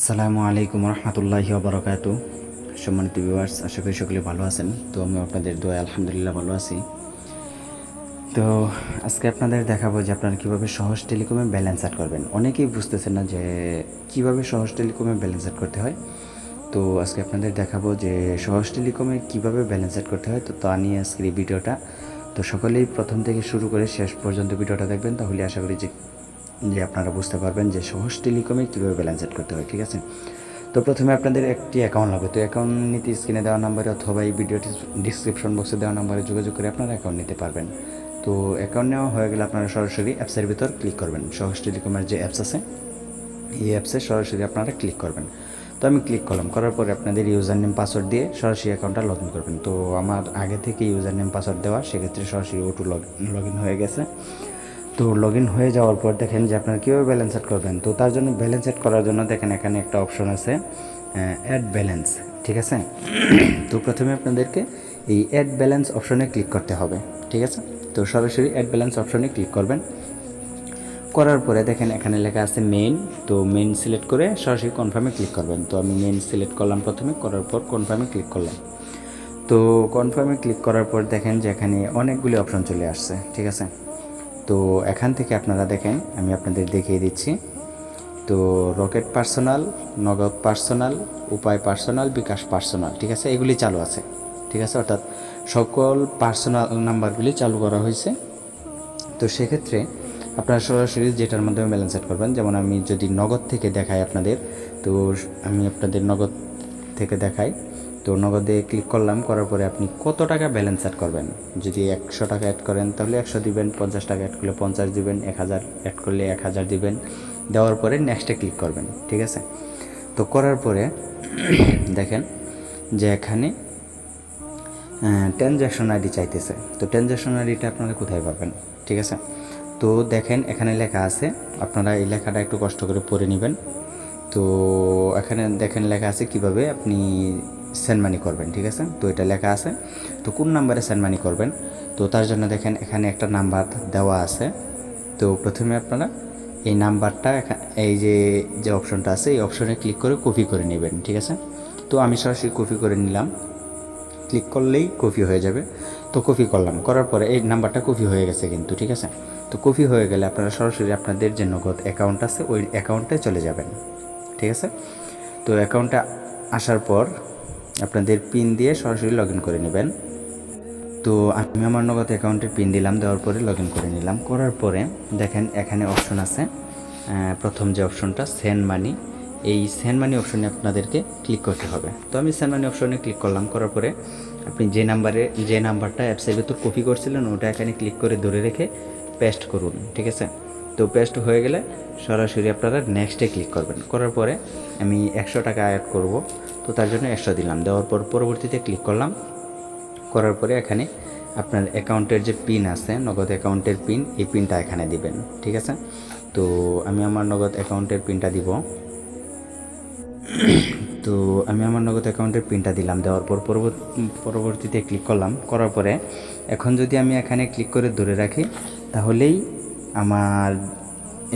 আসসালামু আলাইকুম রহমতুল্লাহি বরকাত সম্মানিত ভিউয়ার্স আশা করি সকলে ভালো আছেন। তো আমি আপনাদের দোয়া আলহামদুলিল্লাহ ভালো আছি। তো আজকে আপনাদের দেখাবো যে আপনারা কীভাবে সহজ টেলিকমে ব্যালেন্স অ্যাড করবেন। অনেকেই বুঝতেছেন না যে কীভাবে সহজ টেলিকমে ব্যালেন্স অ্যাড করতে হয়। তো আজকে আপনাদের দেখাবো যে সহজ টেলিকমে কীভাবে ব্যালেন্স অ্যাড করতে হয়। তো তা নিয়ে আজকের এই ভিডিওটা। তো সকলেই প্রথম থেকে শুরু করে শেষ পর্যন্ত ভিডিওটা দেখবেন। তাহলে আশা করি যে যে আপনারা বুঝতে পারবেন যে সহজ টেলিকমে কীভাবে ব্যালেন্স সেট করতে হয়, ঠিক আছে? তো প্রথমে আপনাদের একটি অ্যাকাউন্ট লাগবে। তো অ্যাকাউন্ট নিতে স্ক্রিনে দেওয়া নাম্বারে অথবা এই ভিডিওটি ডিসক্রিপশন বক্সে দেওয়া নাম্বারে যোগাযোগ করে আপনারা অ্যাকাউন্ট নিতে পারবেন। তো অ্যাকাউন্ট নেওয়া হয়ে গেলে আপনারা সরাসরি অ্যাপসের ভিতর ক্লিক করবেন। সহজ টেলিকমের যে অ্যাপস আছে, এই অ্যাপসে সরাসরি আপনারা ক্লিক করবেন। তো আমি ক্লিক করলাম। করার পরে আপনাদের ইউজার নেম পাসওয়ার্ড দিয়ে সরাসরি অ্যাকাউন্টটা লগ ইন করবেন। তো আমার আগে থেকে ইউজার নেম পাসওয়ার্ড দেওয়া, সেক্ষেত্রে সরাসরি ওটু লগ লগ ইন হয়ে গেছে। তো লগ ইন হয়ে যাওয়ার পর দেখেন যে আপনারা কীভাবে ব্যালেন্স সেট করবেন। তো তার জন্য ব্যালেন্স সেট করার জন্য দেখেন এখানে একটা অপশন আছে অ্যাড ব্যালেন্স ঠিক আছে? তো প্রথমে আপনাদেরকে এই অ্যাড ব্যালেন্স অপশনে ক্লিক করতে হবে, ঠিক আছে? তো সরাসরি অ্যাড ব্যালেন্স অপশনে ক্লিক করবেন। করার পরে দেখেন এখানে লেখা আছে মেইন তো মেইন সিলেক্ট করে সরাসরি কনফার্মে ক্লিক করবেন। তো আমি মেইন সিলেক্ট করলাম প্রথমে, করার পর কনফার্মে ক্লিক করলাম। তো কনফার্মে ক্লিক করার পর দেখেন যে এখানে অনেকগুলি অপশন চলে আসছে, ঠিক আছে? তো এখান থেকে আপনারা দেখেন, আমি আপনাদের দেখিয়ে দিচ্ছি। তো Rocket personal, Nagad personal, Upay personal, bKash personal, ঠিক আছে? এগুলি চালু আছে, ঠিক আছে? অর্থাৎ সকল পার্সোনাল নাম্বারগুলি চালু করা হয়েছে। তো সেক্ষেত্রে আপনারা সরাসরি যেটার মাধ্যমে ব্যালেন্স সেট করবেন, যেমন আমি যদি নগদ থেকে দেখাই আপনাদের, তো আমি আপনাদের নগদ থেকে দেখাই। তো নগদে ক্লিক করলাম, করার পরে আপনি কত টাকা ব্যালেন্স অ্যাড করবেন? যদি একশো টাকা অ্যাড করেন, তাহলে একশো দিবেন, পঞ্চাশ টাকা অ্যাড করলে পঞ্চাশ দিবেন, এক হাজার অ্যাড করলে এক হাজার দিবেন। দেওয়ার পরে নেক্সটে ক্লিক করবেন, ঠিক আছে? তো করার পরে দেখেন যে এখানে ট্রানজ্যাকশন আইডি চাইতেছে। তো ট্রানজ্যাকশন আইডিটা আপনারা কোথায় পাবেন, ঠিক আছে? তো দেখেন এখানে লেখা আছে, আপনারা এই লেখাটা একটু কষ্ট করে পড়ে নেবেন। তো এখানে দেখেন লেখা আছে কীভাবে আপনি সেন্ড মানি করবেন, ঠিক আছে? তো এটা লেখা আছে। তো কোন নাম্বারে সেন্ড মানি করবেন? তো তার জন্য দেখেন, এখানে একটা নাম্বার দেওয়া আছে। তো প্রথমে আপনারা এই নাম্বারটা এই যে যে অপশনটা আছে, এই অপশনে ক্লিক করে কপি করে নেবেন, ঠিক আছে? তো আমি সরাসরি কপি করে নিলাম। ক্লিক করলেই কপি হয়ে যাবে। তো কপি করলাম। করার পরে এই নাম্বারটা কপি হয়ে গেছে কিন্তু, ঠিক আছে? তো কপি হয়ে গেলে আপনারা সরাসরি আপনাদের যে নগদ অ্যাকাউন্ট আছে, ওই অ্যাকাউন্টে চলে যাবেন, ঠিক আছে? তো অ্যাকাউন্টে আসার পর আপনাদের পিন দিয়ে সরাসরি লগ করে নেবেন। তো আমি আমার নগদ অ্যাকাউন্টের পিন দিলাম, দেওয়ার পরে লগ করে নিলাম। করার পরে দেখেন এখানে অপশন আছে। প্রথম যে অপশনটা সেন্ড মানি এই সেন্ড মানি অপশনে আপনাদেরকে ক্লিক করতে হবে। তো আমি সেন্ড মানি অপশনে ক্লিক করলাম, করার পরে আপনি যে নাম্বারে যে নাম্বারটা অ্যাপসের ভিতর কপি করছিলেন, ওটা এখানে ক্লিক করে ধরে রেখে পেস্ট করুন, ঠিক আছে? তো পেস্ট হয়ে গেলে সরাসরি আপনারা নেক্সটে ক্লিক করবেন। করার পরে আমি একশো টাকা অ্যাড করব। তো তার জন্য একশো দিলাম। দেওয়ার পর পরবর্তীতে ক্লিক করলাম। করার পরে এখানে আপনার অ্যাকাউন্টের যে পিন আছে, নগদ অ্যাকাউন্টের পিন এই পিনটা এখানে দিবেন। ঠিক আছে? তো আমি আমার নগদ অ্যাকাউন্টের পিনটা দিব। তো আমি আমার নগদ অ্যাকাউন্টের পিনটা দিলাম। দেওয়ার পর পরবর্তীতে ক্লিক করলাম। করার পরে এখন যদি আমি এখানে ক্লিক করে ধরে রাখি, তাহলেই আমার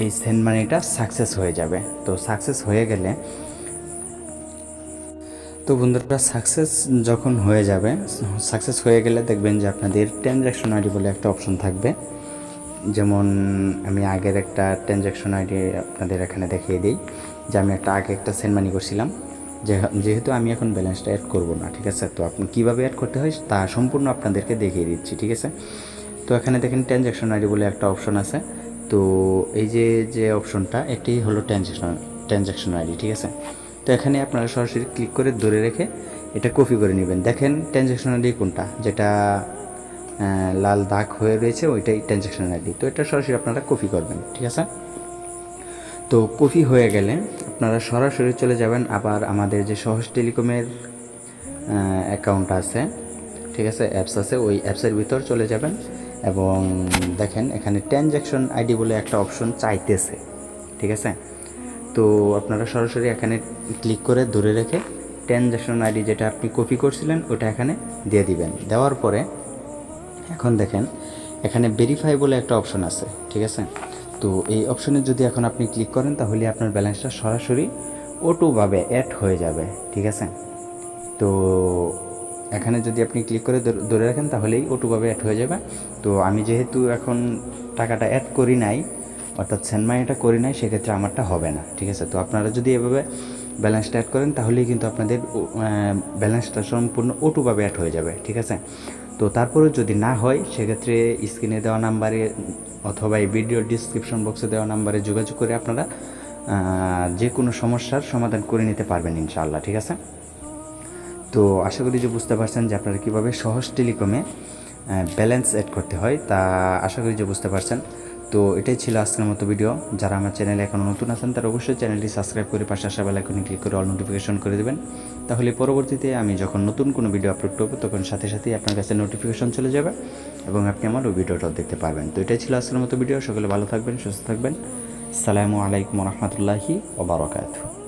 এই সেন্ড মানিটা সাকসেস হয়ে যাবে। তো সাকসেস হয়ে গেলে তো বন্ধুরা সাকসেস যখন হয়ে যাবে, সাকসেস হয়ে গেলে দেখবেন যে আপনাদের ট্রানজ্যাকশন আইডি বলে একটা অপশন থাকবে। যেমন আমি আগের একটা ট্রানজ্যাকশন আইডি আপনাদের এখানে দেখিয়ে দিই, যে আমি একটা আগে একটা সেন্ড মানি করছিলাম। যেহেতু আমি এখন ব্যালেন্সটা অ্যাড করব না, ঠিক আছে? তো আপনি কীভাবে অ্যাড করতে হয় তা সম্পূর্ণ আপনাদেরকে দেখিয়ে দিচ্ছি, ঠিক আছে? তো এখানে দেখেন ট্রানজ্যাকশন আইডি বলে একটা অপশন আছে। তো এই যে যে অপশনটা এটি হলো ট্রানজ্যাকশন ট্রানজ্যাকশন আইডি ঠিক আছে? তো এখানে আপনারা সরাসরি ক্লিক করে ধরে রেখে এটা কপি করে নেবেন। দেখেন ট্রানজ্যাকশন আইডি কোনটা? যেটা লাল দাগ হয়ে রয়েছে, ওইটাই ট্রানজ্যাকশন আইডি তো এটা সরাসরি আপনারা কপি করবেন, ঠিক আছে? তো কপি হয়ে গেলে আপনারা সরাসরি চলে যাবেন আবার আমাদের যে সহজ টেলিকমের অ্যাকাউন্ট আছে, ঠিক আছে? অ্যাপস আছে, ওই অ্যাপসের ভিতর চলে যাবেন। এবং দেখেন, এখানে ট্রানজ্যাকশন আইডি বলে একটা অপশন চাইতেছে, ঠিক আছে? তো আপনারা সরাসরি এখানে ক্লিক করে ধরে রেখে ট্রানজ্যাকশন আইডি যেটা আপনি কপি করছিলেন, ওটা এখানে দিয়ে দিবেন। দেওয়ার পরে এখন দেখেন, এখানে ভেরিফাই বলে একটা অপশন আছে, ঠিক আছে? তো এই অপশনে যদি এখন আপনি ক্লিক করেন, তাহলে আপনার ব্যালেন্সটা সরাসরি অটোভাবে অ্যাড হয়ে যাবে, ঠিক আছে? তো এখানে যদি আপনি ক্লিক করে ধরে- রাখেন তাহলেই অটোভাবে অ্যাড হয়ে যাবে। তো আমি যেহেতু এখন টাকাটা অ্যাড করি নাই, অর্থাৎ সেনমাইটা করি নাই, সেক্ষেত্রে আমারটা হবে না, ঠিক আছে? তো আপনারা যদি এভাবে ব্যালেন্সটা অ্যাড করেন, তাহলেই কিন্তু আপনাদের ব্যালেন্সটা সম্পূর্ণ অটোভাবে অ্যাড হয়ে যাবে, ঠিক আছে? তো তারপরেও যদি না হয়, সেক্ষেত্রে স্ক্রিনে দেওয়া নাম্বারে অথবা এই ভিডিও ডিসক্রিপশন বক্সে দেওয়া নাম্বারে যোগাযোগ করে আপনারা যে কোনো সমস্যার সমাধান করে নিতে পারবেন ইনশাআল্লাহ, ঠিক আছে? তো আশা করি যে বুঝতে পারছেন যে আপনারা কীভাবে সহজ টেলিকমে ব্যালেন্স অ্যাড করতে হয়, তা আশা করি যে বুঝতে পারছেন। তো এটাই ছিল আজকের মতো ভিডিও যারা আমার চ্যানেলে এখনও নতুন আছেন, তারা অবশ্যই চ্যানেলটি সাবস্ক্রাইব করে পাশে আসা বেল আইকনে ক্লিক করে অল নোটিফিকেশন করে দেবেন। তাহলে পরবর্তীতে আমি যখন নতুন কোনো ভিডিও আপলোড করব, তখন সাথে সাথেই আপনার কাছে নোটিফিকেশন চলে যাবে এবং আপনি আমার ওই ভিডিওটাও দেখতে পারবেন। তো এটাই ছিল আজকের মতো ভিডিও সকলে ভালো থাকবেন, সুস্থ থাকবেন। সালামু আলাইকুম রহমতুল্লাহি ওবরাকাতু